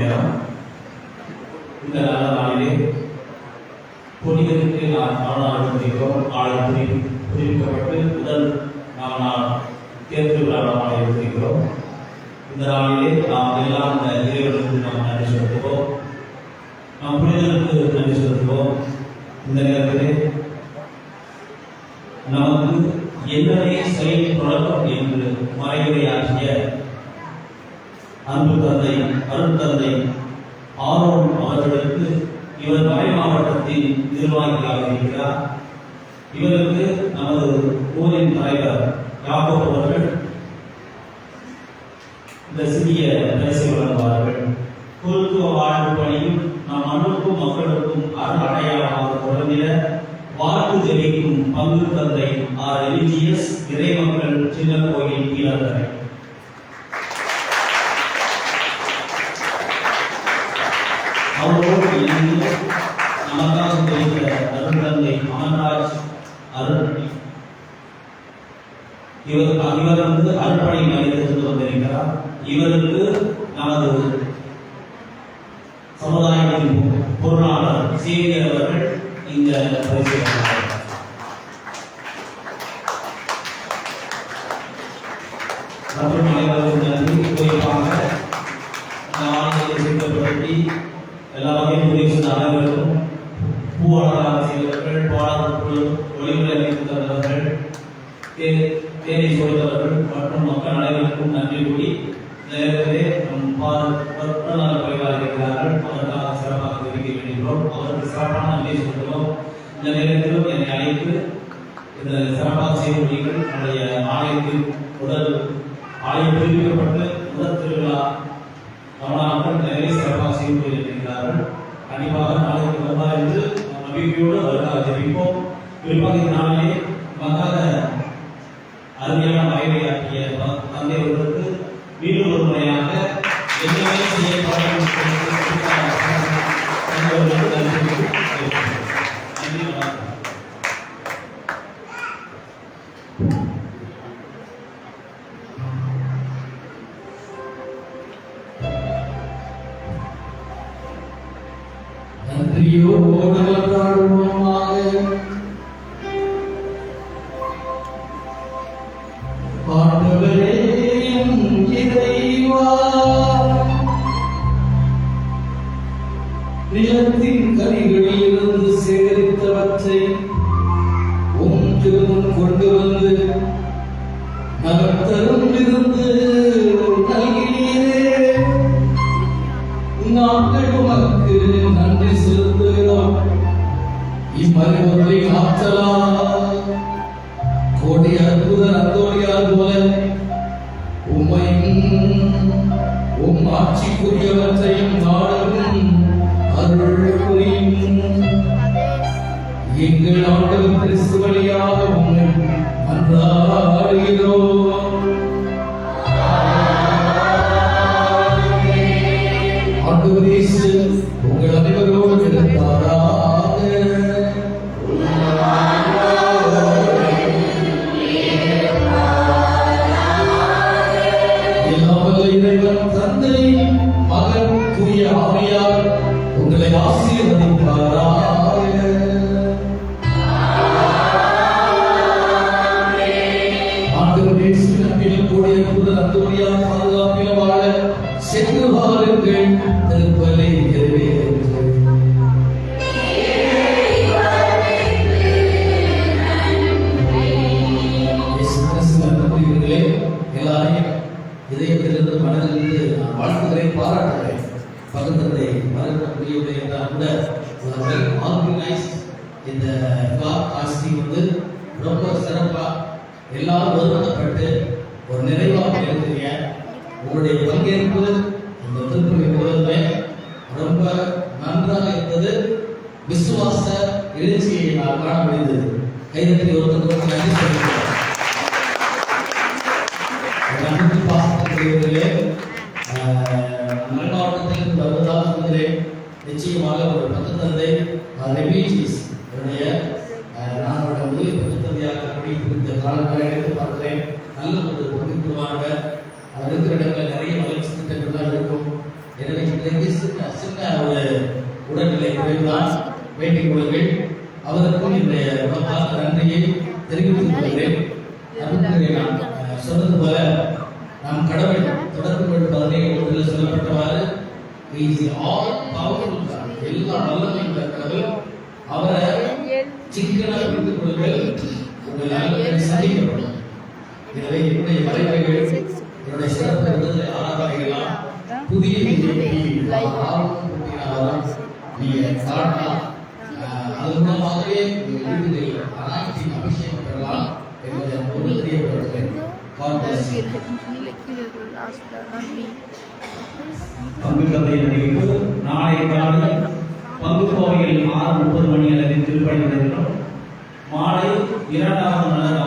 நன்றி நேரம் இந்த நல்ல நாளிலே புனிதருக்கு நாம் நாள் இருந்திருக்கிறோம் ஆள் புரிவிக்கப்பட்டு முதல் நாம் நாள் தேர்வு விழாவாக இருந்திருக்கிறோம் இந்த நாளிலே நாம் எல்லாம் இந்த இறைவனுக்கு நாம் நன்றி செலுத்துவோம். நாம் புனிதனுக்கு நன்றி செலுத்துவோம். இந்த நேரத்திலே நமக்கு என்னவே செயல் தொடக்கம் என்று மறைவுரையாற்றிய அன்பு தந்தை அருட்தந்தை ஆரோன் அவர்களுக்கு இவர் மறை மாவட்டத்தின் நிர்வாகியாக இருக்கிறார். இவருக்கு நமது ஊரின் தலைவர் யாக்கோப் அவர்கள் இந்த சிறிய பரிசு வழங்குவார்கள். குறுக்குவ வாழ்வு பணியும் நம் மண்ணுக்கும் மக்களுக்கும் அருள் அடையாளமாக தொடர்ந்திட வாழ்வு தெரிவிக்கும் பங்கு தந்தை ஆர் எலிஜியஸ் இறைமக்கள் சின்ன கோயில் கீழக்கரை அவரோடு இணைந்து நமக்காக தெரிந்த அருள் தந்தை அமர்ராஜ் அருள் இவர் இவர் வந்து அருள்பணி மையத்திலிருந்து வந்திருக்கிறார். இவருக்கு நமது சமுதாயத்தின் பொருளாளர் சீனியர் அவர்கள் இந்த பரிசு வழங்குகிறார். மற்றும் அனைவரும் நன்றி. குறிப்பாக இந்த எல்லா வகையும் உதவி செய்த அனைவருக்கும் பூவாளராக செய்தவர்கள் பாடல் ஒளிமுறை அமைத்து தந்தவர்கள் தே- தேனை சோழ்ந்தவர்கள் மற்றும் மக்கள் அனைவருக்கும் நன்றி கூறி நேரத்திலே நம் பற்பல குறைவாக இருக்கிறார்கள் அதற்காக சிறப்பாக தெரிவிக்க வேண்டுகிறோம் அவருக்கு சிறப்பான நன்றி சொல்கிறோம் இந்த நேரத்திலும் என்னை அழைத்து இந்த சிறப்பாக செய்யக்கூடியவர்கள் நம்முடைய ஆலயத்தில் முதல் ஆலயம் பிரிவிக்கப்பட்டு முதல் திருவிழா கமலாக்கள் நிறைய சிறப்பாக செய்து இருக்கிறார்கள் கண்டிப்பாக நாளைக்கு வருவார் என்று நம்பிக்கையோடு அவருக்காக தெரிவிப்போம் குறிப்பாக இதனாலே மகாத அருமையான வயதையாற்றிய தந்தை ஒருவருக்கு மீண்டும் ஒரு முறையாக என்னவே செய்யப்படும் நன்றி வணக்கம். Yo, Lord, இம்மறைபொருளின் ஆற்றலால் முதல் கூடிய புதல் அந்தோடியார் வாழ சென்று வாருங்கள் திருப்பலை நிறைவேறுங்கள் எல்லாரையும் இதயத்திலிருந்து மனதிலிருந்து நான் வாழ்த்துகிறேன் பாராட்டுகிறேன். என்றால் கூட ஆர்கனைஸ் இந்த காஸ்டி வந்து ரொம்ப சிறப்பா எல்லாரும் ஒருமனப்பட்டு உங்களுடைய பங்கேற்பு இந்த திருப்பதி முழுவதுமே ரொம்ப நன்றாக இருந்தது. விசுவாச எழுச்சியை நான் காண முடிந்தது கைதட்டி ஒருத்தருக்கு நன்றி சொல்லுங்கள் நன்றி நிச்சயமாக ஒரு பக்கத்தந்தை என்னுடைய நான் அவருடைய உதவி தந்தையாக பணிபுரிந்த இந்த காலங்களை எடுத்து பார்க்கிறேன். நல்ல ஒரு அது இடங்கள் நிறைய வளர்ச்சி திட்டங்கள்லாம் இருக்கும். எனவே இன்றைக்கு சின்ன சின்ன ஒரு உடல்நிலை குறைவுதான். வேண்டிக் கொள்ளுங்கள். அவருக்கும் என்னுடைய உணவாக நன்றியை தெரிவித்துக் கொள்கிறேன். நான் சொன்னது போல நாம் கடவுள் தொடர்பு கொண்டு பதினேழு ஒன்றில் சொல்லப்பட்டவாறு இஸ் ஆல் பவர்ஃபுல் எல்லா வல்லமையும் உள்ள கடவுள். அவரை சிக்கனாக புரிந்து கொள்ளுங்கள். உங்கள் நலன்களை சந்திக்கப்படும். எனவே என்னுடைய வரைவைகள் என்னுடைய சிறப்பு விடுதலை ஆராதனைகள்லாம் புதிய பிஜேபி ஆர்வம் கூட்டினாலும் நீங்க காட்டலாம் அது மூலமாகவே அபிஷேகம் பெறலாம் என்பதை ஒரு. பங்கு தந்தை அறிவிப்பு நாளை காலை பங்கு கோவையில் ஆறு முப்பது மணி அளவில் திருப்பணி நடைபெறும் மாலை இரண்டாவது நாள்